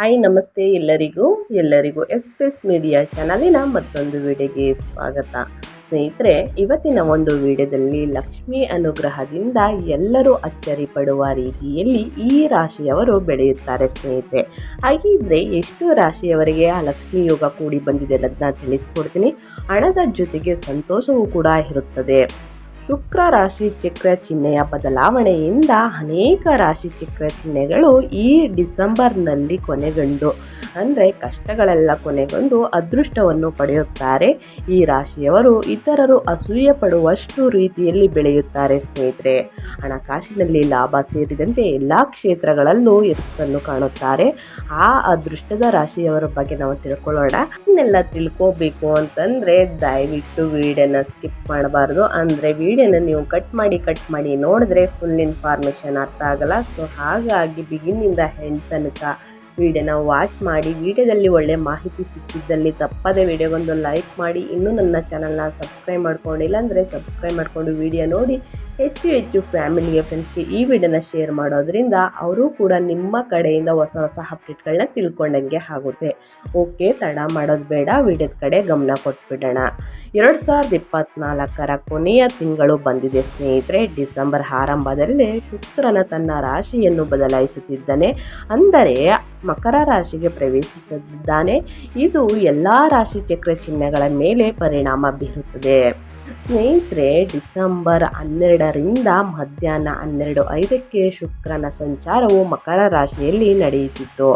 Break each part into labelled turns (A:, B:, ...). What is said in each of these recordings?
A: Hi, ನಮಸ್ತೆ ಎಲ್ಲರಿಗೂ ಎಲ್ಲರಿಗೂ ಎಸ್ ಎಸ್ ಮೀಡಿಯಾ ಚಾನಲಿನ ಮತ್ತೊಂದು ವಿಡಿಯೋಗೆ ಸ್ವಾಗತ. ಸ್ನೇಹಿತರೆ, ಇವತ್ತಿನ ಒಂದು ವಿಡಿಯೋದಲ್ಲಿ ಲಕ್ಷ್ಮಿ ಅನುಗ್ರಹದಿಂದ ಎಲ್ಲರೂ ಅಚ್ಚರಿ ಪಡುವ ರೀತಿಯಲ್ಲಿ ಈ ರಾಶಿಯವರು ಬೆಳೆಯುತ್ತಾರೆ ಸ್ನೇಹಿತರೆ. ಹಾಗಿದ್ರೆ ಎಷ್ಟು ರಾಶಿಯವರಿಗೆ ಆ ಲಕ್ಷ್ಮಿ ಯೋಗ ಕೂಡಿ ಬಂದಿದೆ ಅನ್ನೋದನ್ನ ತಿಳಿಸ್ಕೊಡ್ತೀನಿ. ಹಣದ ಜೊತೆಗೆ ಸಂತೋಷವೂ ಕೂಡ ಇರುತ್ತದೆ. ಶುಕ್ರ ರಾಶಿ ಚಕ್ರ ಚಿಹ್ನೆಯ ಬದಲಾವಣೆಯಿಂದ ಅನೇಕ ರಾಶಿ ಚಕ್ರ ಚಿಹ್ನೆಗಳು ಈ ಡಿಸೆಂಬರ್ನಲ್ಲಿ ಕೊನೆಗೊಂಡು, ಅಂದರೆ ಕಷ್ಟಗಳೆಲ್ಲ ಕೊನೆಗೊಂಡು ಅದೃಷ್ಟವನ್ನು ಪಡೆಯುತ್ತಾರೆ. ಈ ರಾಶಿಯವರು ಇತರರು ಅಸೂಯೆ ಪಡುವಷ್ಟು ರೀತಿಯಲ್ಲಿ ಬೆಳೆಯುತ್ತಾರೆ ಸ್ನೇಹಿತರೆ. ಹಣಕಾಸಿನಲ್ಲಿ ಲಾಭ ಸೇರಿದಂತೆ ಎಲ್ಲ ಕ್ಷೇತ್ರಗಳಲ್ಲೂ ಯಶಸ್ಸನ್ನು ಕಾಣುತ್ತಾರೆ. ಆ ಅದೃಷ್ಟದ ರಾಶಿಯವರ ಬಗ್ಗೆ ನಾವು ತಿಳ್ಕೊಳ್ಳೋಣ. ಇನ್ನೆಲ್ಲ ತಿಳ್ಕೋಬೇಕು ಅಂತಂದರೆ ದಯವಿಟ್ಟು ವಿಡಿಯೋನ ಸ್ಕಿಪ್ ಮಾಡಬಾರ್ದು. ಅಂದರೆ ವಿಡಿಯೋನ ನೀವು ಕಟ್ ಮಾಡಿ ಕಟ್ ಮಾಡಿ ನೋಡಿದ್ರೆ ಫುಲ್ ಇನ್ಫಾರ್ಮೇಷನ್ ಅರ್ಥ ಆಗಲ್ಲ. ಸೊ ಹಾಗಾಗಿ ಬಿಗಿನಿಂದ ಹೆಂಡ್ ತನಕ ವಿಡಿಯೋನ ವಾಚ್ ಮಾಡಿ, ವಿಡಿಯೋದಲ್ಲಿ ಒಳ್ಳೆ ಮಾಹಿತಿ ಸಿಕ್ಕಿದ್ದಲ್ಲಿ ತಪ್ಪದೆ ವಿಡಿಯೋಗೊಂದು ಲೈಕ್ ಮಾಡಿ, ಇನ್ನೂ ನನ್ನ ಚಾನಲ್ನ ಸಬ್ಸ್ಕ್ರೈಬ್ ಮಾಡ್ಕೊಂಡಿಲ್ಲ ಅಂದರೆ ಸಬ್ಸ್ಕ್ರೈಬ್ ಮಾಡಿಕೊಂಡು ವಿಡಿಯೋ ನೋಡಿ. ಹೆಚ್ಚು ಹೆಚ್ಚು ಫ್ಯಾಮಿಲಿಗೆ ಫ್ರೆಂಡ್ಸ್ಗೆ ಈ ವಿಡಿಯೋನ ಶೇರ್ ಮಾಡೋದ್ರಿಂದ ಅವರು ಕೂಡ ನಿಮ್ಮ ಕಡೆಯಿಂದ ಹೊಸ ಹೊಸ ಅಪ್ಡೇಟ್ಗಳನ್ನ ತಿಳ್ಕೊಂಡಂಗೆ ಆಗುತ್ತೆ. ಓಕೆ ತಡ ಮಾಡೋದು ಬೇಡ, ವಿಡಿಯೋದ ಕಡೆ ಗಮನ ಕೊಟ್ಬಿಡೋಣ. ಎರಡು ಸಾವಿರದ ಇಪ್ಪತ್ತ್ನಾಲ್ಕರ ಕೊನೆಯ ತಿಂಗಳು ಬಂದಿದೆ ಸ್ನೇಹಿತರೆ. ಡಿಸೆಂಬರ್ ಆರಂಭದಲ್ಲೇ ಶುಕ್ರನ ತನ್ನ ರಾಶಿಯನ್ನು ಬದಲಾಯಿಸುತ್ತಿದ್ದಾನೆ. ಅಂದರೆ ಮಕರ ರಾಶಿಗೆ ಪ್ರವೇಶಿಸಿದ್ದಾನೆ ಇದು ಎಲ್ಲ ರಾಶಿ ಚಕ್ರ ಚಿಹ್ನೆಗಳ ಮೇಲೆ ಪರಿಣಾಮ ಬೀರುತ್ತದೆ. ಸ್ನೇಹಿತರೆ, ಡಿಸೆಂಬರ್ ಹನ್ನೆರಡರಿಂದ ಮಧ್ಯಾಹ್ನ ಹನ್ನೆರಡು ಐದಕ್ಕೆ ಶುಕ್ರನ ಸಂಚಾರವು ಮಕರ ರಾಶಿಯಲ್ಲಿ ನಡೆಯುತ್ತಿತ್ತು.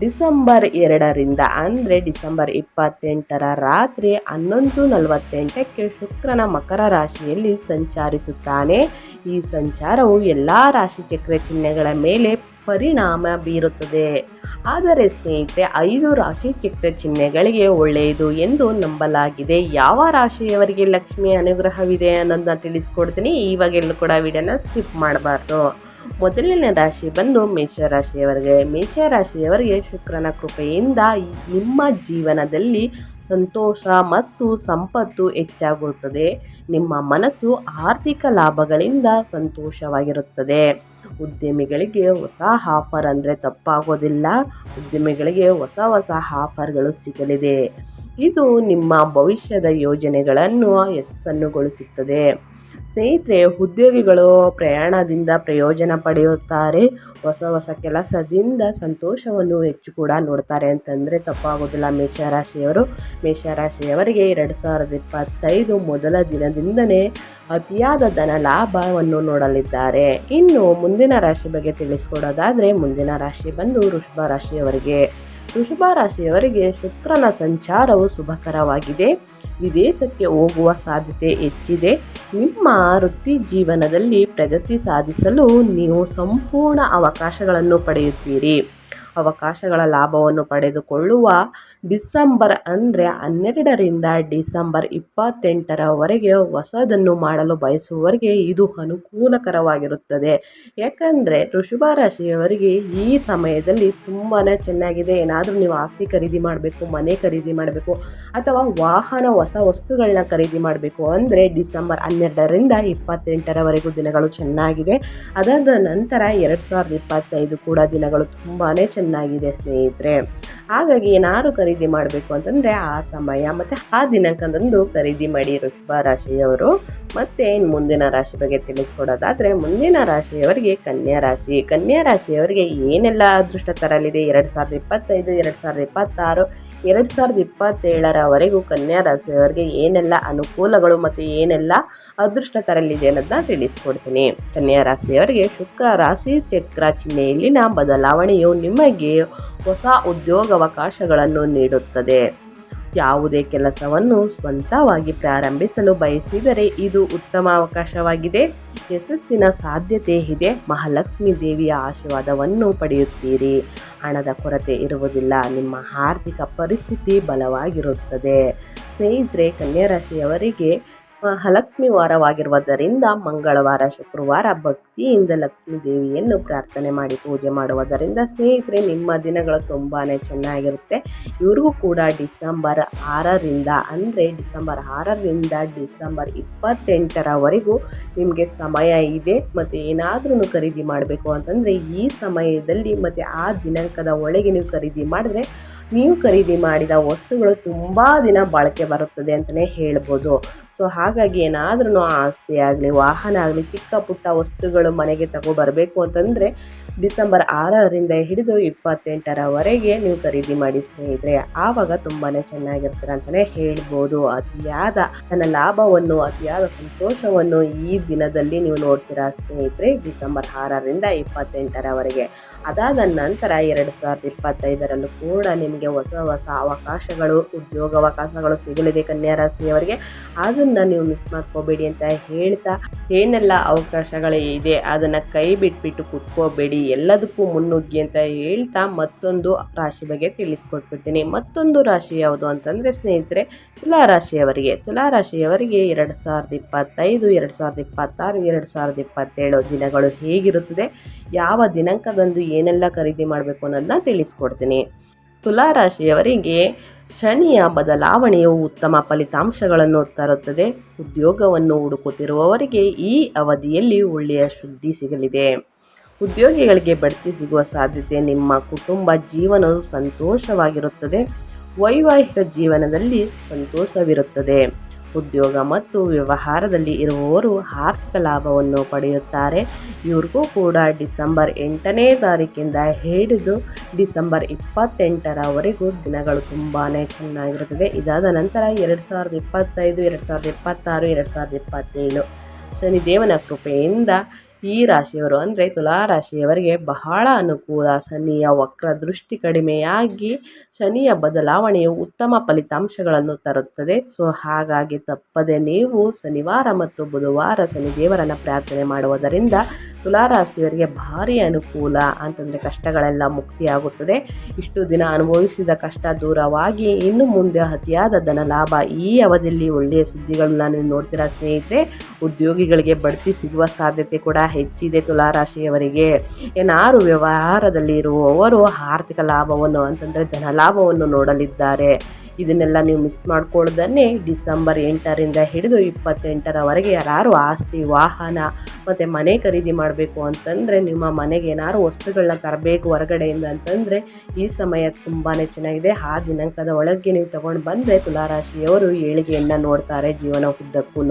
A: ಡಿಸೆಂಬರ್ ಎರಡರಿಂದ ಅಂದರೆ ಡಿಸೆಂಬರ್ ಇಪ್ಪತ್ತೆಂಟರ ರಾತ್ರಿ ಹನ್ನೊಂದು ನಲವತ್ತೆಂಟಕ್ಕೆ ಶುಕ್ರನ ಮಕರ ರಾಶಿಯಲ್ಲಿ ಸಂಚರಿಸುತ್ತಾನೆ. ಈ ಸಂಚಾರವು ಎಲ್ಲ ರಾಶಿಚಕ್ರ ಚಿಹ್ನೆಗಳ ಮೇಲೆ ಪರಿಣಾಮ ಬೀರುತ್ತದೆ. ಆದರೆ ಸ್ನೇಹಿತರೆ, ಐದು ರಾಶಿ ಚಿಕ್ಕ ಚಿಹ್ನೆಗಳಿಗೆ ಒಳ್ಳೆಯದು ಎಂದು ನಂಬಲಾಗಿದೆ. ಯಾವ ರಾಶಿಯವರಿಗೆ ಲಕ್ಷ್ಮಿ ಅನುಗ್ರಹವಿದೆ ಅನ್ನೋದನ್ನ ತಿಳಿಸ್ಕೊಡ್ತೀನಿ. ಇವಾಗೆಲ್ಲೂ ಕೂಡ ವಿಡಿಯೋನ ಸ್ಕಿಪ್ ಮಾಡಬಾರ್ದು. ಮೊದಲನೇ ರಾಶಿ ಬಂದು ಮೇಷರಾಶಿಯವರಿಗೆ ಮೇಷರಾಶಿಯವರಿಗೆ ಶುಕ್ರನ ಕೃಪೆಯಿಂದ ನಿಮ್ಮ ಜೀವನದಲ್ಲಿ ಸಂತೋಷ ಮತ್ತು ಸಂಪತ್ತು ಹೆಚ್ಚಾಗುತ್ತದೆ. ನಿಮ್ಮ ಮನಸ್ಸು ಆರ್ಥಿಕ ಲಾಭಗಳಿಂದ ಸಂತೋಷವಾಗಿರುತ್ತದೆ. ಉದ್ಯಮಿಗಳಿಗೆ ಹೊಸ ಆಫರ್ ಅಂದರೆ ತಪ್ಪಾಗೋದಿಲ್ಲ. ಉದ್ಯಮಿಗಳಿಗೆ ಹೊಸ ಹೊಸ ಆಫರ್ಗಳು ಸಿಗಲಿದೆ. ಇದು ನಿಮ್ಮ ಭವಿಷ್ಯದ ಯೋಜನೆಗಳನ್ನು ಯಶಸ್ಸನ್ನುಗೊಳಿಸುತ್ತದೆ ಸ್ನೇಹಿತರೆ, ಉದ್ಯೋಗಿಗಳು ಪ್ರಯಾಣದಿಂದ ಪ್ರಯೋಜನ ಪಡೆಯುತ್ತಾರೆ. ಹೊಸ ಹೊಸ ಕೆಲಸದಿಂದ ಸಂತೋಷವನ್ನು ಹೆಚ್ಚು ಕೂಡ ನೋಡ್ತಾರೆ ಅಂತಂದರೆ ತಪ್ಪಾಗೋದಿಲ್ಲ. ಮೇಷರಾಶಿಯವರು, ಮೇಷರಾಶಿಯವರಿಗೆ ಎರಡು ಸಾವಿರದ ಇಪ್ಪತ್ತೈದು ಮೊದಲ ದಿನದಿಂದನೇ ಅತಿಯಾದ ಧನ ಲಾಭವನ್ನು ನೋಡಲಿದ್ದಾರೆ. ಇನ್ನು ಮುಂದಿನ ರಾಶಿ ಬಗ್ಗೆ ತಿಳಿಸ್ಕೊಡೋದಾದರೆ, ಮುಂದಿನ ರಾಶಿ ಬಂದು ವೃಷಭ ರಾಶಿಯವರಿಗೆ. ವೃಷಭ ರಾಶಿಯವರಿಗೆ ಶುಕ್ರನ ಸಂಚಾರವು ಶುಭಕರವಾಗಿದೆ. ವಿದೇಶಕ್ಕೆ ಹೋಗುವ ಸಾಧ್ಯತೆ ಹೆಚ್ಚಿದೆ. ನಿಮ್ಮ ವೃತ್ತಿ ಜೀವನದಲ್ಲಿ ಪ್ರಗತಿ ಸಾಧಿಸಲು ನೀವು ಸಂಪೂರ್ಣ ಅವಕಾಶಗಳನ್ನು ಪಡೆಯುತ್ತೀರಿ. ಅವಕಾಶಗಳ ಲಾಭವನ್ನು ಪಡೆದುಕೊಳ್ಳುವ ಡಿಸೆಂಬರ್ ಅಂದರೆ ಹನ್ನೆರಡರಿಂದ ಡಿಸೆಂಬರ್ ಇಪ್ಪತ್ತೆಂಟರವರೆಗೆ ಹೊಸದನ್ನು ಮಾಡಲು ಬಯಸುವವರಿಗೆ ಇದು ಅನುಕೂಲಕರವಾಗಿರುತ್ತದೆ. ಯಾಕಂದರೆ ಋಷಭ ರಾಶಿಯವರಿಗೆ ಈ ಸಮಯದಲ್ಲಿ ತುಂಬಾ ಚೆನ್ನಾಗಿದೆ. ಏನಾದರೂ ನೀವು ಆಸ್ತಿ ಖರೀದಿ ಮಾಡಬೇಕು, ಮನೆ ಖರೀದಿ ಮಾಡಬೇಕು, ಅಥವಾ ವಾಹನ ಹೊಸ ವಸ್ತುಗಳನ್ನ ಖರೀದಿ ಮಾಡಬೇಕು ಅಂದರೆ ಡಿಸೆಂಬರ್ ಹನ್ನೆರಡರಿಂದ ಇಪ್ಪತ್ತೆಂಟರವರೆಗೂ ದಿನಗಳು ಚೆನ್ನಾಗಿದೆ. ಅದಾದ ನಂತರ ಎರಡು ಸಾವಿರದ ಇಪ್ಪತ್ತೈದು ಕೂಡ ದಿನಗಳು ತುಂಬಾ ಚೆನ್ನಾಗಿದೆ ಸ್ನೇಹಿತರೆ. ಹಾಗಾಗಿ ಏನಾರು ಖರೀದಿ ಮಾಡಬೇಕು ಅಂತಂದರೆ ಆ ಸಮಯ ಮತ್ತು ಆ ದಿನಾಂಕದಂದು ಖರೀದಿ ಮಾಡಿ ವೃಷಭ ರಾಶಿಯವರು ಮತ್ತು ಮುಂದಿನ ರಾಶಿ ಬಗ್ಗೆ ತಿಳಿಸ್ಕೊಡೋದಾದರೆ ಮುಂದಿನ ರಾಶಿಯವರಿಗೆ ಕನ್ಯಾ ರಾಶಿ. ಕನ್ಯಾ ರಾಶಿಯವರಿಗೆ ಏನೆಲ್ಲ ಅದೃಷ್ಟ ತರಲಿದೆ? ಎರಡು ಸಾವಿರದ ಇಪ್ಪತ್ತೈದು, ಎರಡು ಸಾವಿರದ ಇಪ್ಪತ್ತಾರು ಎರಡು ಸಾವಿರದ ಇಪ್ಪತ್ತೇಳರವರೆಗೂ ಕನ್ಯಾ ರಾಶಿಯವರಿಗೆ ಏನೆಲ್ಲ ಅನುಕೂಲಗಳು ಮತ್ತು ಏನೆಲ್ಲ ಅದೃಷ್ಟ ತರಲಿದೆ ಅನ್ನೋದನ್ನ ತಿಳಿಸ್ಕೊಡ್ತೀನಿ. ಕನ್ಯಾ ರಾಶಿಯವರಿಗೆ ಶುಕ್ರ ರಾಶಿ ಚಕ್ರ ಚಿಹ್ನೆಯಲ್ಲಿನ ಬದಲಾವಣೆಯು ನಿಮಗೆ ಹೊಸ ಉದ್ಯೋಗಾವಕಾಶಗಳನ್ನು ನೀಡುತ್ತದೆ. ಯಾವುದೇ ಕೆಲಸವನ್ನು ಸ್ವಂತವಾಗಿ ಪ್ರಾರಂಭಿಸಲು ಬಯಸಿದರೆ ಇದು ಉತ್ತಮ ಅವಕಾಶವಾಗಿದೆ. ಯಶಸ್ಸಿನ ಸಾಧ್ಯತೆ ಇದೆ. ಮಹಾಲಕ್ಷ್ಮಿ ದೇವಿಯ ಆಶೀರ್ವಾದವನ್ನು ಪಡೆಯುತ್ತೀರಿ. ಹಣದ ಕೊರತೆ ಇರುವುದಿಲ್ಲ. ನಿಮ್ಮ ಆರ್ಥಿಕ ಪರಿಸ್ಥಿತಿ ಬಲವಾಗಿರುತ್ತದೆ. ಸ್ನೇಹಿತರೆ ಕನ್ಯಾ ರಾಶಿಯವರಿಗೆ ಮಹಾಲಕ್ಷ್ಮಿ ವಾರವಾಗಿರುವುದರಿಂದ ಮಂಗಳವಾರ, ಶುಕ್ರವಾರ ಭಕ್ತಿಯಿಂದ ಲಕ್ಷ್ಮೀ ದೇವಿಯನ್ನು ಪ್ರಾರ್ಥನೆ ಮಾಡಿ ಪೂಜೆ ಮಾಡುವುದರಿಂದ ಸ್ನೇಹಿತರೆ, ನಿಮ್ಮ ದಿನಗಳು ತುಂಬಾ ಚೆನ್ನಾಗಿರುತ್ತೆ. ಇವ್ರಿಗೂ ಕೂಡ ಡಿಸೆಂಬರ್ ಆರರಿಂದ, ಅಂದರೆ ಡಿಸೆಂಬರ್ ಆರರಿಂದ ಡಿಸೆಂಬರ್ ಇಪ್ಪತ್ತೆಂಟರವರೆಗೂ ನಿಮಗೆ ಸಮಯ ಇದೆ. ಮತ್ತು ಏನಾದ್ರೂ ಖರೀದಿ ಮಾಡಬೇಕು ಅಂತಂದರೆ ಈ ಸಮಯದಲ್ಲಿ ಮತ್ತು ಆ ದಿನಾಂಕದ ಒಳಗೆ ನೀವು ಖರೀದಿ ಮಾಡಿದ್ರೆ ನೀವು ಖರೀದಿ ಮಾಡಿದ ವಸ್ತುಗಳು ತುಂಬ ದಿನ ಬಾಳಿಕೆ ಬರುತ್ತದೆ ಅಂತಲೇ ಹೇಳ್ಬೋದು. ಸೊ ಹಾಗಾಗಿ ಏನಾದ್ರೂ ಆಸ್ತಿ ಆಗಲಿ, ವಾಹನ ಆಗಲಿ, ಚಿಕ್ಕ ಪುಟ್ಟ ವಸ್ತುಗಳು ಮನೆಗೆ ತಗೊಬರಬೇಕು ಅಂತಂದರೆ ಡಿಸೆಂಬರ್ ಆರರಿಂದ ಹಿಡಿದು ಇಪ್ಪತ್ತೆಂಟರವರೆಗೆ ನೀವು ಖರೀದಿ ಮಾಡಿ ಸ್ನೇಹಿತರೆ, ಆವಾಗ ತುಂಬಾ ಚೆನ್ನಾಗಿರ್ತಾರೆ ಅಂತಲೇ ಹೇಳ್ಬೋದು. ಅತಿಯಾದ ನನ್ನ ಲಾಭವನ್ನು, ಅತಿಯಾದ ಸಂತೋಷವನ್ನು ಈ ದಿನದಲ್ಲಿ ನೀವು ನೋಡ್ತೀರಾ ಸ್ನೇಹಿತರೆ, ಡಿಸೆಂಬರ್ ಆರರಿಂದ ಇಪ್ಪತ್ತೆಂಟರವರೆಗೆ. ಅದಾದ ನಂತರ ಎರಡು ಸಾವಿರದ ಇಪ್ಪತ್ತೈದರಲ್ಲೂ ಕೂಡ ನಿಮಗೆ ಹೊಸ ಹೊಸ ಅವಕಾಶಗಳು, ಉದ್ಯೋಗಾವಕಾಶಗಳು ಸಿಗಲಿದೆ ಕನ್ಯಾ ರಾಶಿಯವರಿಗೆ. ಅದನ್ನು ನೀವು ಮಿಸ್ ಮಾಡ್ಕೋಬೇಡಿ ಅಂತ ಹೇಳ್ತಾ ಏನೆಲ್ಲ ಅವಕಾಶಗಳು ಇದೆ ಅದನ್ನು ಕೈ ಬಿಟ್ಬಿಟ್ಟು ಕುತ್ಕೋಬೇಡಿ. ಎಲ್ಲದಕ್ಕೂ ಮುನ್ನುಗ್ಗಿ ಅಂತ ಹೇಳ್ತಾ ಮತ್ತೊಂದು ರಾಶಿ ಬಗ್ಗೆ ತಿಳಿಸ್ಕೊಟ್ಬಿಡ್ತೀನಿ. ಮತ್ತೊಂದು ರಾಶಿ ಯಾವುದು ಅಂತಂದರೆ ಸ್ನೇಹಿತರೆ ತುಲಾ ರಾಶಿಯವರಿಗೆ ಎರಡು ಸಾವಿರದ ಇಪ್ಪತ್ತೈದು, ಎರಡು ಸಾವಿರದ ಇಪ್ಪತ್ತಾರು, ಎರಡು ಸಾವಿರದ ಇಪ್ಪತ್ತೇಳು ದಿನಗಳು ಹೇಗಿರುತ್ತದೆ, ಯಾವ ದಿನಾಂಕದಂದು ಏನೆಲ್ಲ ಖರೀದಿ ಮಾಡಬೇಕು ಅನ್ನೋದನ್ನ ತಿಳಿಸ್ಕೊಡ್ತೀನಿ. ತುಲಾ ರಾಶಿಯವರಿಗೆ ಶನಿಯ ಬದಲಾವಣೆಯು ಉತ್ತಮ ಫಲಿತಾಂಶಗಳನ್ನು ತರುತ್ತದೆ. ಉದ್ಯೋಗವನ್ನು ಹುಡುಕುತ್ತಿರುವವರಿಗೆ ಈ ಅವಧಿಯಲ್ಲಿ ಒಳ್ಳೆಯ ಸುದ್ದಿ ಸಿಗಲಿದೆ. ಉದ್ಯೋಗಿಗಳಿಗೆ ಬಡ್ತಿ ಸಿಗುವ ಸಾಧ್ಯತೆ ನಿಮ್ಮ ಕುಟುಂಬ ಜೀವನವು ಸಂತೋಷವಾಗಿರುತ್ತದೆ. ವೈವಾಹಿಕ ಜೀವನದಲ್ಲಿ ಸಂತೋಷವಿರುತ್ತದೆ. ಉದ್ಯೋಗ ಮತ್ತು ವ್ಯವಹಾರದಲ್ಲಿ ಇರುವವರು ಆರ್ಥಿಕ ಲಾಭವನ್ನು ಪಡೆಯುತ್ತಾರೆ. ಇವ್ರಿಗೂ ಕೂಡ ಡಿಸೆಂಬರ್ ಎಂಟನೇ ತಾರೀಕಿಂದ ಹಿಡಿದು ಡಿಸೆಂಬರ್ ಇಪ್ಪತ್ತೆಂಟರವರೆಗೂ ದಿನಗಳು ತುಂಬಾ ಚೆನ್ನಾಗಿರುತ್ತದೆ. ಇದಾದ ನಂತರ ಎರಡು ಸಾವಿರದ ಇಪ್ಪತ್ತೈದು, ಎರಡು ಸಾವಿರದ ಇಪ್ಪತ್ತಾರು, ಎರಡು ಸಾವಿರದ ಇಪ್ಪತ್ತೇಳು. ಶನಿದೇವನ ಕೃಪೆಯಿಂದ ಈ ರಾಶಿಯವರು ಅಂದರೆ ತುಲಾ ರಾಶಿಯವರಿಗೆ ಬಹಳ ಅನುಕೂಲ. ಶನಿಯ ವಕ್ರ ದೃಷ್ಟಿ ಕಡಿಮೆಯಾಗಿ ಶನಿಯ ಬದಲಾವಣೆಯು ಉತ್ತಮ ಫಲಿತಾಂಶಗಳನ್ನು ತರುತ್ತದೆ. ಸೊ, ಹಾಗಾಗಿ ತಪ್ಪದೆ ನೀವು ಶನಿವಾರ ಮತ್ತು ಬುಧವಾರ ಶನಿದೇವರನ್ನು ಪ್ರಾರ್ಥನೆ ಮಾಡುವುದರಿಂದ ತುಲಾರಾಶಿಯವರಿಗೆ ಭಾರಿ ಅನುಕೂಲ ಅಂತಂದರೆ ಕಷ್ಟಗಳೆಲ್ಲ ಮುಕ್ತಿಯಾಗುತ್ತದೆ. ಇಷ್ಟು ದಿನ ಅನುಭವಿಸಿದ ಕಷ್ಟ ದೂರವಾಗಿ ಇನ್ನು ಮುಂದೆ ಅತಿಯಾದ ಧನ ಲಾಭ ಈ ಅವಧಿಯಲ್ಲಿ ಒಳ್ಳೆಯ ಸುದ್ದಿಗಳನ್ನ ನೀವು ನೋಡ್ತೀರಾ ಸ್ನೇಹಿತರೆ, ಉದ್ಯೋಗಿಗಳಿಗೆ ಬಡ್ತಿ ಸಿಗುವ ಸಾಧ್ಯತೆ ಕೂಡ ಹೆಚ್ಚಿದೆ ತುಲಾರಾಶಿಯವರಿಗೆ. ಏನಾರು ವ್ಯವಹಾರದಲ್ಲಿ ಇರುವವರು ಆರ್ಥಿಕ ಲಾಭವನ್ನು ಅಂತಂದರೆ ಧನ ಲಾಭವನ್ನು ನೋಡಲಿದ್ದಾರೆ. ಇದನ್ನೆಲ್ಲ ನೀವು ಮಿಸ್ ಮಾಡ್ಕೊಳ್ಳೋದನ್ನೇ ಡಿಸೆಂಬರ್ ಎಂಟರಿಂದ ಹಿಡಿದು ಇಪ್ಪತ್ತೆಂಟರವರೆಗೆ ಯಾರು ಆಸ್ತಿ, ವಾಹನ ಮತ್ತು ಮನೆ ಖರೀದಿ ಮಾಡಬೇಕು ಅಂತಂದರೆ, ನಿಮ್ಮ ಮನೆಗೆ ಏನಾದ್ರು ವಸ್ತುಗಳನ್ನ ತರಬೇಕು ಹೊರಗಡೆಯಿಂದ ಅಂತಂದರೆ, ಈ ಸಮಯ ತುಂಬಾ ಚೆನ್ನಾಗಿದೆ. ಆ ದಿನಾಂಕದ ಒಳಗೆ ನೀವು ತಗೊಂಡು ಬಂದರೆ ತುಲಾರಾಶಿಯವರು ಏಳಿಗೆಯನ್ನು ನೋಡ್ತಾರೆ ಜೀವನ ಉದ್ದಕ್ಕೂ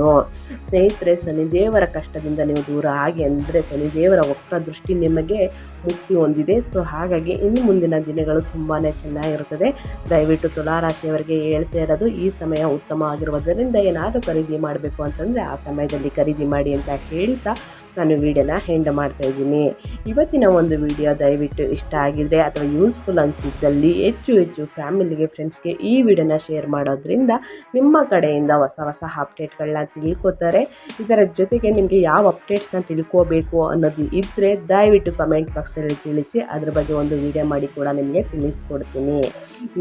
A: ಸ್ನೇಹಿತರೆ, ಶನಿದೇವರ ಕಷ್ಟದಿಂದ ನೀವು ದೂರ ಆಗಿ ಅಂದರೆ ಶನಿದೇವರ ಒಕ್ಕ ದೃಷ್ಟಿ ನಿಮಗೆ ಮುಕ್ತಿ ಹೊಂದಿದೆ. ಸೊ ಹಾಗಾಗಿ ಇನ್ನು ಮುಂದಿನ ದಿನಗಳು ತುಂಬಾ ಚೆನ್ನಾಗಿರುತ್ತದೆ. ದಯವಿಟ್ಟು ತುಲಾರಾಶಿಯವರಿಗೆ ಹೇಳ್ತಾ ಇರೋದು, ಈ ಸಮಯ ಉತ್ತಮ ಆಗಿರುವುದರಿಂದ ಏನಾದರೂ ಖರೀದಿ ಮಾಡಬೇಕು ಅಂತಂದರೆ ಆ ಸಮಯದಲ್ಲಿ ಖರೀದಿ ಮಾಡಿ ಅಂತ ಹೇಳ್ತಾ ನಾನು ವೀಡಿಯೋನ ಹೆಂಡ್ ಮಾಡ್ತಾ ಇದ್ದೀನಿ. ಇವತ್ತಿನ ಒಂದು ವಿಡಿಯೋ ದಯವಿಟ್ಟು ಇಷ್ಟ ಆಗಿದೆ ಅಥವಾ ಯೂಸ್ಫುಲ್ ಅನಿಸಿದ್ದಲ್ಲಿ ಹೆಚ್ಚು ಹೆಚ್ಚು ಫ್ಯಾಮಿಲಿಗೆ ಫ್ರೆಂಡ್ಸ್ಗೆ ಈ ವಿಡಿಯೋನ ಶೇರ್ ಮಾಡೋದ್ರಿಂದ ನಿಮ್ಮ ಕಡೆಯಿಂದ ಹೊಸ ಹೊಸ ಅಪ್ಡೇಟ್ಗಳನ್ನ ತಿಳ್ಕೊತಾರೆ. ಇದರ ಜೊತೆಗೆ ನಿಮಗೆ ಯಾವ ಅಪ್ಡೇಟ್ಸ್ನ ತಿಳ್ಕೋಬೇಕು ಅನ್ನೋದು ಇದ್ದರೆ ದಯವಿಟ್ಟು ಕಮೆಂಟ್ ಬಾಕ್ಸಲ್ಲಿ ತಿಳಿಸಿ, ಅದ್ರ ಬಗ್ಗೆ ಒಂದು ವಿಡಿಯೋ ಮಾಡಿ ಕೂಡ ನಿಮಗೆ ತಿಳಿಸ್ಕೊಡ್ತೀನಿ.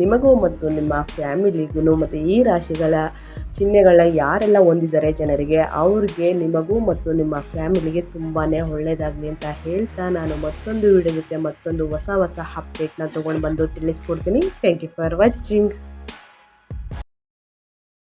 A: ನಿಮಗೂ ಮತ್ತು ನಿಮ್ಮ ಫ್ಯಾಮಿಲಿಗೂ ಮತ್ತು ಈ ರಾಶಿಗಳ ಚಿಹ್ನೆಗಳನ್ನ ಯಾರೆಲ್ಲ ಹೊಂದಿದ್ದಾರೆ ಜನರಿಗೆ, ಅವ್ರಿಗೆ, ನಿಮಗೂ ಮತ್ತು ನಿಮ್ಮ ಫ್ಯಾಮಿಲಿಗೆ ತುಂಬಾ ಒಳ್ಳೆಯದಾಗಲಿ ಅಂತ ಹೇಳ್ತಾ ನಾನು ಮತ್ತೊಂದು ವಿಡಿಯೋ ಜೊತೆ ಮತ್ತೊಂದು ಹೊಸ ಹೊಸ ಅಪ್ಡೇಟ್ನ ತೊಗೊಂಡು ಬಂದು ತಿಳಿಸ್ಕೊಡ್ತೀನಿ. Thank you for watching